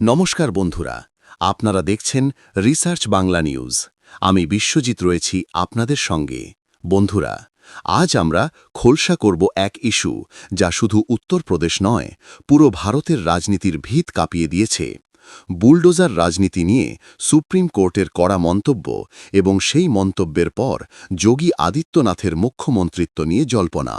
নমস্কার বন্ধুরা, আপনারা দেখছেন রিসার্চ বাংলা নিউজ। আমি বিশ্বজিৎ রয়েছি আপনাদের সঙ্গে। বন্ধুরা, আজ আমরা খোলসা করব এক ইস্যু যা শুধু উত্তরপ্রদেশ নয়, পুরো ভারতের রাজনীতির ভিত কাঁপিয়ে দিয়েছে। বুলডোজার রাজনীতি নিয়ে সুপ্রিম কোর্টের কড়া মন্তব্য এবং সেই মন্তব্যের পর যোগী আদিত্যনাথের মুখ্যমন্ত্রিত্ব নিয়ে জল্পনা।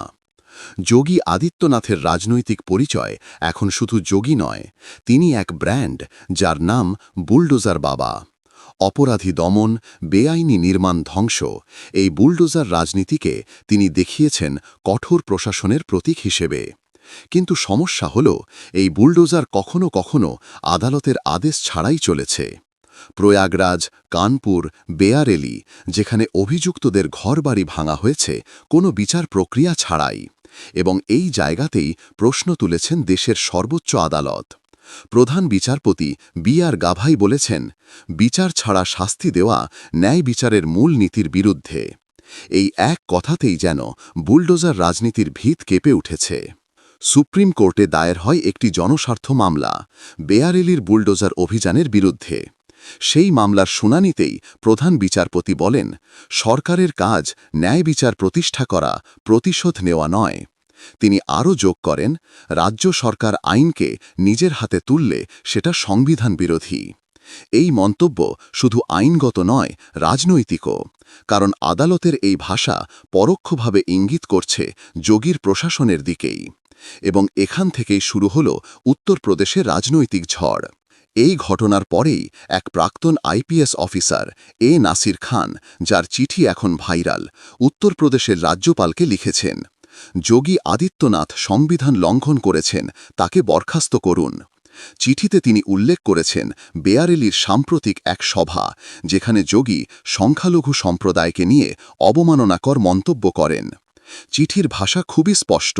যোগী আদিত্যনাথের রাজনৈতিক পরিচয় এখন শুধু যোগী নয়, তিনি এক ব্র্যান্ড যার নাম বুলডোজার বাবা। অপরাধী দমন, বেআইনি নির্মাণ ধ্বংস, এই বুলডোজার রাজনীতিকে তিনি দেখিয়েছেন কঠোর প্রশাসনের প্রতীক হিসেবে। কিন্তু সমস্যা হল, এই বুলডোজার কখনো কখনো আদালতের আদেশ ছাড়াই চলেছে। প্রয়াগরাজ, কানপুর, বেয়ারেলি, যেখানে অভিযুক্তদের ঘরবাড়ি ভাঙা হয়েছে, কোনো বিচার প্রক্রিয়া ছাড়াই। এবং এই জায়গাতেই প্রশ্ন তুলেছেন দেশের সর্বোচ্চ আদালত। প্রধান বিচারপতি বি আর গাভাই বলেছেন, বিচার ছাড়া শাস্তি দেওয়া ন্যায় বিচারের মূল নীতির বিরুদ্ধে। এই এক কথাতেই যেন বুলডোজার রাজনীতির ভিত কেঁপে উঠেছে। সুপ্রিম কোর্টে দায়ের হয় একটি জনস্বার্থ মামলা, বেয়ারেলির বুলডোজার অভিযানের বিরুদ্ধে। সেই মামলার শুনানিতেই প্রধান বিচারপতি বলেন, সরকারের কাজ ন্যায় বিচার প্রতিষ্ঠা করা প্রতিশোধ নেওয়া নয়। তিনি আরও যোগ করেন, রাজ্য সরকার আইনকে নিজের হাতে তুললে সেটা সংবিধান বিরোধী। এই মন্তব্য শুধু আইনগত নয়, রাজনৈতিকও, কারণ আদালতের এই ভাষা পরোক্ষভাবে ইঙ্গিত করছে যোগীর প্রশাসনের দিকেই। এবং এখান থেকেই শুরু হল উত্তরপ্রদেশে রাজনৈতিক ঝড়। এই ঘটনার পরেই এক প্রাক্তন IPS officer A Nasir Khan, যার চিঠি এখন ভাইরাল, উত্তরপ্রদেশের রাজ্যপালকে লিখেছেন, যোগী আদিত্যনাথ সংবিধান লঙ্ঘন করেছেন, তাকে বরখাস্ত করুন। চিঠিতে তিনি উল্লেখ করেছেন, বেয়ারেলির সাম্প্রতিক এক সভা, যেখানে যোগী সংখ্যালঘু সম্প্রদায়কে নিয়ে অবমাননাকর মন্তব্য করেন। চিঠির ভাষা খুবই স্পষ্ট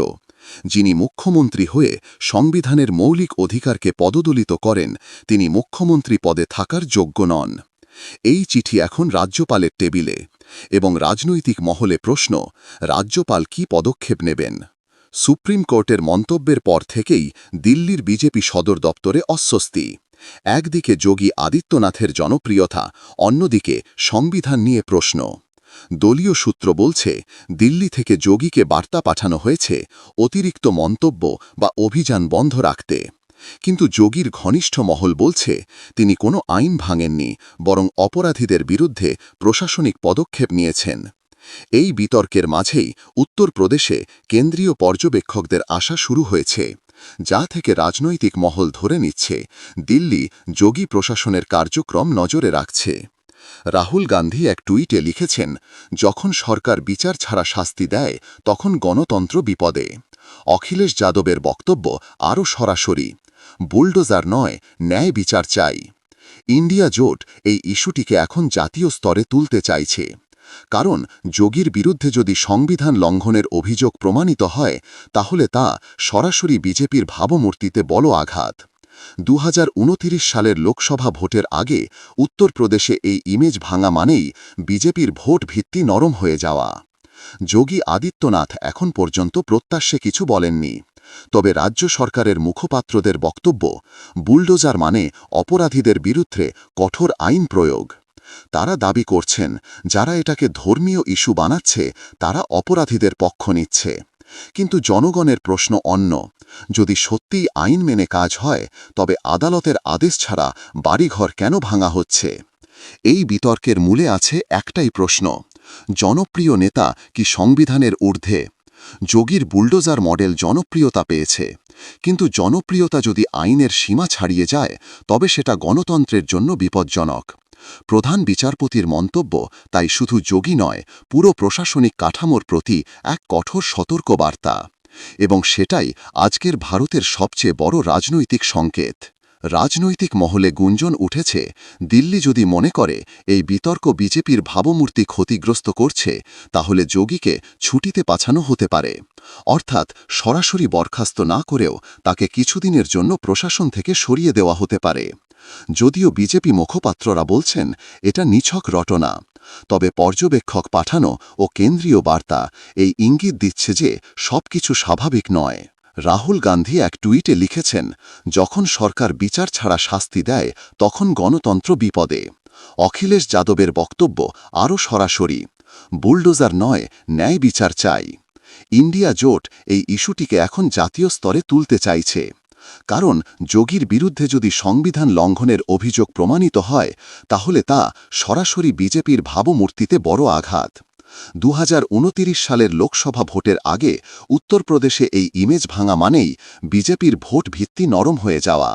যিনি মুখ্যমন্ত্রী হয়ে সংবিধানের মৌলিক অধিকারকে পদদলিত করেন, তিনি মুখ্যমন্ত্রী পদে থাকার যোগ্য নন। এই চিঠি এখন রাজ্যপালের টেবিলে এবং রাজনৈতিক মহলে প্রশ্ন, রাজ্যপাল কি পদক্ষেপ নেবেন? সুপ্রিম কোর্টের মন্তব্যের পর থেকেই দিল্লির বিজেপি সদর দপ্তরে অস্বস্তি। একদিকে যোগী আদিত্যনাথের জনপ্রিয়তা, অন্যদিকে সংবিধান নিয়ে প্রশ্ন। দলীয় সূত্র বলছে, দিল্লি থেকে যোগীকে বার্তা পাঠানো হয়েছে অতিরিক্ত মন্তব্য বা অভিযান বন্ধ রাখতে। কিন্তু যোগীর ঘনিষ্ঠ মহল বলছে, তিনি কোনো আইন ভাঙেননি, বরং অপরাধীদের বিরুদ্ধে প্রশাসনিক পদক্ষেপ নিয়েছেন। এই বিতর্কের মাঝেই উত্তরপ্রদেশে কেন্দ্রীয় পর্যবেক্ষকদের আসা শুরু হয়েছে, যা থেকে রাজনৈতিক মহল ধরে নিচ্ছে, দিল্লি যোগী প্রশাসনের কার্যক্রম নজরে রাখছে। রাহুল গান্ধী এক টুইটে লিখেছেন, যখন সরকার বিচার ছাড়া শাস্তি দেয়, তখন গণতন্ত্র বিপদে। অখিলেশ যাদবের বক্তব্য আরও সরাসরি, বুলডোজার নয়, ন্যায় বিচার চাই। ইন্ডিয়া জোট এই ইস্যুটিকে এখন জাতীয় স্তরে তুলতে চাইছে। কারণ যোগীর বিরুদ্ধে যদি সংবিধান লঙ্ঘনের অভিযোগ প্রমাণিত হয়, তাহলে তা সরাসরি বিজেপির ভাবমূর্তিতে বড় আঘাত। দু সালের লোকসভা ভোটের আগে উত্তরপ্রদেশে এই ইমেজ ভাঙা মানেই বিজেপির ভোট ভিত্তি নরম হয়ে যাওয়া। যোগী আদিত্যনাথ এখন পর্যন্ত প্রত্যাশে কিছু বলেননি। তবে রাজ্য সরকারের মুখপাত্রদের বক্তব্য, বুলডোজার মানে অপরাধীদের বিরুদ্ধে কঠোর আইন প্রয়োগ। তারা দাবি করছেন, যারা এটাকে ধর্মীয় ইস্যু বানাচ্ছে, তারা অপরাধীদের পক্ষ নিচ্ছে। কিন্তু জনগণের প্রশ্ন অন্য। যদি সত্যিই আইন মেনে কাজ হয়, তবে আদালতের আদেশ ছাড়া বাড়িঘর কেন ভাঙা হচ্ছে? এই বিতর্কের মূলে আছে একটাই প্রশ্ন। জনপ্রিয় নেতা কি সংবিধানের ঊর্ধ্বে? যোগীর বুলডোজার মডেল জনপ্রিয়তা পেয়েছে। কিন্তু জনপ্রিয়তা যদি আইনের সীমা ছাড়িয়ে যায়, তবে সেটা গণতন্ত্রের জন্য বিপজ্জনক। প্রধান বিচারপতির মন্তব্য, তাই শুধু যোগী নয়, পুরো প্রশাসনিক কাঠামোর প্রতি এক কঠোর সতর্ক বার্তা এবং সেটাই আজকের ভারতের সবচেয়ে বড় রাজনৈতিক সংকেত। রাজনৈতিক মহলে গুঞ্জন উঠেছে, দিল্লি যদি মনে করে এই বিতর্ক বিজেপির ভাবমূর্তি ক্ষতিগ্রস্ত করছে, তাহলে যোগীকে ছুটিতে পাছানো হতে পারে। অর্থাৎ সরাসরি বরখাস্ত না করেও তাকে কিছুদিনের জন্য প্রশাসন থেকে সরিয়ে দেওয়া হতে পারে। যদিও বিজেপি মুখপাত্ররা বলছেন, এটা নিছক রটনা। তবে পর্যবেক্ষক পাঠানো ও কেন্দ্রীয় বার্তা এই ইঙ্গিত দিচ্ছে যে সবকিছু স্বাভাবিক নয়। রাহুল গান্ধী এক টুইটে লিখেছেন, যখন সরকার বিচার ছাড়া শাস্তি দেয়, তখন গণতন্ত্র বিপদে। অখিলেশ যাদবের বক্তব্য আরও সরাসরি, বুলডোজার নয়, ন্যায় বিচার চাই। ইন্ডিয়া জোট এই ইস্যুটিকে এখন জাতীয় স্তরে তুলতে চাইছে। কারণ যোগীর বিরুদ্ধে যদি সংবিধান লঙ্ঘনের অভিযোগ প্রমাণিত হয়, তাহলে তা সরাসরি বিজেপির ভাবমূর্তিতে বড় আঘাত। দু সালের লোকসভা ভোটের আগে উত্তরপ্রদেশে এই ইমেজ ভাঙা মানেই বিজেপির ভোট ভিত্তি নরম হয়ে যাওয়া।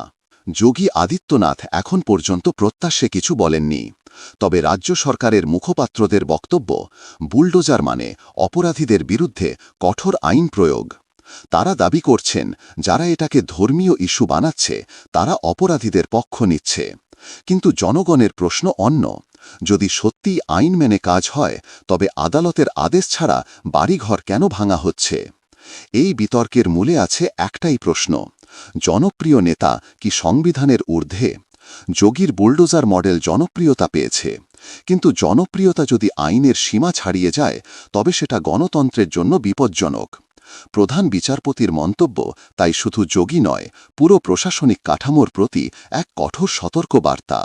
যোগী আদিত্যনাথ এখন পর্যন্ত প্রত্যাশে কিছু বলেননি। তবে রাজ্য সরকারের মুখপাত্রদের বক্তব্য, বুলডোজার মানে অপরাধীদের বিরুদ্ধে কঠোর আইন প্রয়োগ। তারা দাবি করছেন, যারা এটাকে ধর্মীয় ইস্যু বানাচ্ছে, তারা অপরাধীদের পক্ষ নিচ্ছে। কিন্তু জনগণের প্রশ্ন অন্য, যদি সত্যি আইন মেনে কাজ হয়, তবে আদালতের আদেশ ছাড়া বাড়িঘর কেন ভাঙা হচ্ছে? এই বিতর্কের মূলে আছে একটাই প্রশ্ন, জনপ্রিয় নেতা কি সংবিধানের ঊর্ধ্বে? যোগীর বুলডোজার মডেল জনপ্রিয়তা পেয়েছে, কিন্তু জনপ্রিয়তা যদি আইনের সীমা ছাড়িয়ে যায়, তবে সেটা গণতন্ত্রের জন্য বিপজ্জনক। প্রধান বিচারপতির মন্তব্য, তাই শুধু যোগী নয়, পুরো প্রশাসনিক কাঠামোর প্রতি এক কঠোর সতর্ক বার্তা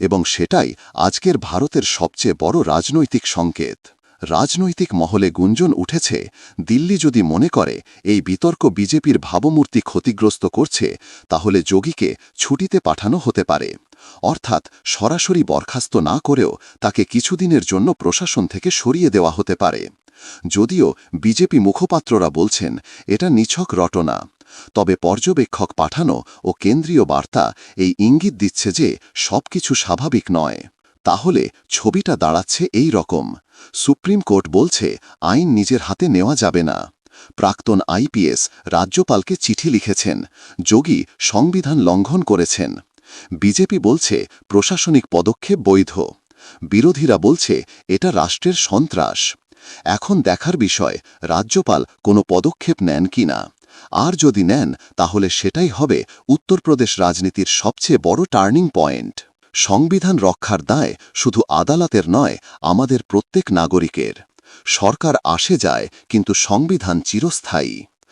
এবং সেটাই আজকের ভারতের সবচেয়ে বড় রাজনৈতিক সংকেত। রাজনৈতিক মহলে গুঞ্জন উঠেছে, দিল্লি যদি মনে করে এই বিতর্ক বিজেপির ভাবমূর্তি ক্ষতিগ্রস্ত করছে, তাহলে যোগীকে ছুটিতে পাঠানো হতে পারে। অর্থাৎ সরাসরি বরখাস্ত না করেও তাকে কিছুদিনের জন্য প্রশাসন থেকে সরিয়ে দেওয়া হতে পারে। যদিও বিজেপি মুখপাত্ররা বলছেন, এটা নিছক রটনা। তবে পর্যবেক্ষক পাঠানো ও কেন্দ্রীয় বার্তা এই ইঙ্গিত দিচ্ছে যে সবকিছু স্বাভাবিক নয়। তাহলে ছবিটা দাঁড়াচ্ছে এই রকম। সুপ্রিম কোর্ট বলছে, আইন নিজের হাতে নেওয়া যাবে না। প্রাক্তন আইপিএস রাজ্যপালকে চিঠি লিখেছেন, যোগী সংবিধান লঙ্ঘন করেছেন। বিজেপি বলছে, প্রশাসনিক পদক্ষেপ বৈধ। বিরোধীরা বলছে, এটা রাষ্ট্রের সন্ত্রাস। এখন দেখার বিষয়, রাজ্যপাল কোনো পদক্ষেপ নেন কি না। আর যদি নেন, তাহলে সেটাই হবে উত্তরপ্রদেশ রাজনীতির সবচেয়ে বড় টার্নিং পয়েন্ট। সংবিধান রক্ষার দায় শুধু আদালতের নয়, আমাদের প্রত্যেক নাগরিকের। সরকার আসে যায়, কিন্তু সংবিধান চিরস্থায়ী।